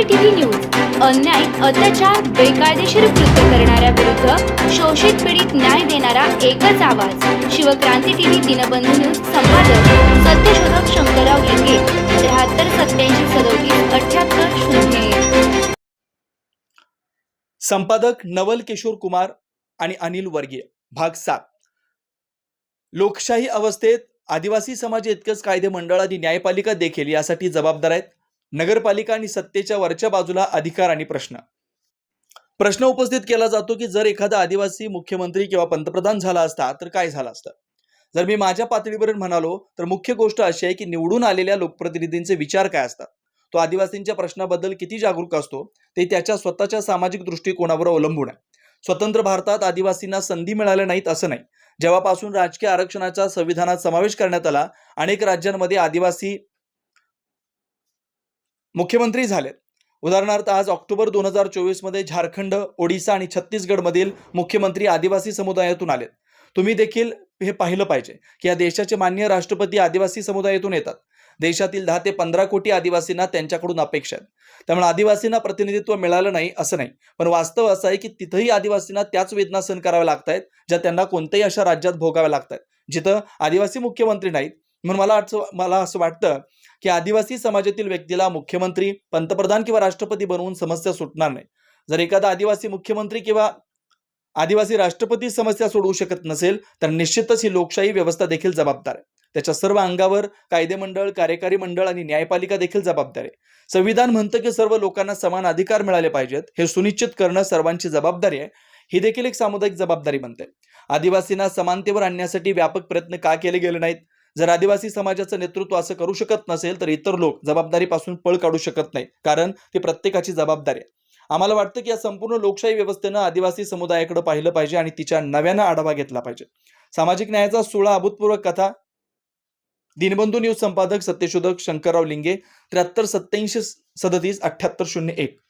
CCTV news अन्याय अत्याचार बेकायदेशीर कृत्य करणाऱ्या विरुद्ध शोषित पीडित न्याय देणारा एकच आवाज. शिवक्रांती टीव्ही दिनबंधू न्यूज संपादक सत्यशोधक शंकरराव लिंगे त्र्याहत्तर सत्याऐंशी सदोतीस अठ्याहत्तर शून्य संपादक नवल किशोर कुमार आणि अनिल वर्गीय भाग सात. लोकशाही अवस्थेत आदिवासी समाज इतकंच कायदे मंडळ आणि न्यायपालिका देखील यासाठी जबाबदार आहेत. नगरपालिका आणि सत्तेच्या वरच्या बाजूला अधिकार आणि प्रश्न. प्रश्न उपस्थित केला जातो की जर एखादा आदिवासी मुख्यमंत्री किंवा पंतप्रधान झाला असता तर काय झालं असतं? जर मी माझ्या पातळीवरून म्हणालो तर मुख्य गोष्ट अशी आहे की निवडून आलेल्या लोकप्रतिनिधींचे विचार काय असतात? तो आदिवासींच्या प्रश्नाबद्दल किती जागरूक असतो? ते त्याच्या स्वतःच्या सामाजिक दृष्टिकोनावर अवलंबून आहे. स्वतंत्र भारतात आदिवासींना संधी मिळाल्या नाहीत असं नाही. जेव्हापासून राजकीय आरक्षणाचा संविधानात समावेश करण्यात आला अनेक राज्यांमध्ये आदिवासी मुख्यमंत्री झाले. उदाहरणार्थ आज ऑक्टोबर दोन हजार चोवीसमध्ये झारखंड ओडिसा आणि छत्तीसगडमधील मुख्यमंत्री आदिवासी समुदायातून आलेत. तुम्ही देखील हे पाहिलं पाहिजे की या देशाचे मान्य राष्ट्रपती आदिवासी समुदायातून येतात. देशातील दहा ते पंधरा कोटी आदिवासींना त्यांच्याकडून अपेक्षा आहेत. त्यामुळे आदिवासींना प्रतिनिधित्व मिळालं नाही असं नाही पण वास्तव असं आहे की तिथंही आदिवासींना त्याच वेदना सहन कराव्या लागत आहेत ज्या त्यांना कोणत्याही अशा राज्यात भोगाव्या लागत आहेत जिथं आदिवासी मुख्यमंत्री नाहीत. म्हणून मला असं मला असं वाटतं की आदिवासी समाजातील व्यक्तीला मुख्यमंत्री पंतप्रधान किंवा राष्ट्रपती बनवून समस्या सुटणार नाही. जर एखादा आदिवासी मुख्यमंत्री किंवा आदिवासी राष्ट्रपती समस्या सोडवू शकत नसेल तर निश्चितच ही लोकशाही व्यवस्था देखील जबाबदार आहे. त्याच्या सर्व अंगावर कायदे मंडळ कार्यकारी मंडळ आणि न्यायपालिका देखील जबाबदार आहे. संविधान म्हणतं की सर्व लोकांना समान अधिकार मिळाले पाहिजेत हे सुनिश्चित करणं सर्वांची जबाबदारी आहे. ही देखील एक सामुदायिक जबाबदारी बनते. आदिवासींना समानतेवर आणण्यासाठी व्यापक प्रयत्न का केले गेले नाहीत? जर आदिवासी समाजाचं नेतृत्व असं करू शकत नसेल तर इतर लोक जबाबदारीपासून पळ काढू शकत नाही कारण ती प्रत्येकाची जबाबदारी आहे. आम्हाला वाटतं की या संपूर्ण लोकशाही व्यवस्थेनं आदिवासी समुदायाकडे पाहिलं पाहिजे आणि तिच्या नव्यानं आढावा घेतला पाहिजे. सामाजिक न्यायाचा सोळा अभूतपूर्व कथा दिनबंधू न्यूज संपादक सत्यशोधक शंकरराव लिंगे त्र्याहत्तर सत्याऐंशी सदतीस अठ्ठ्याहत्तर शून्य एक.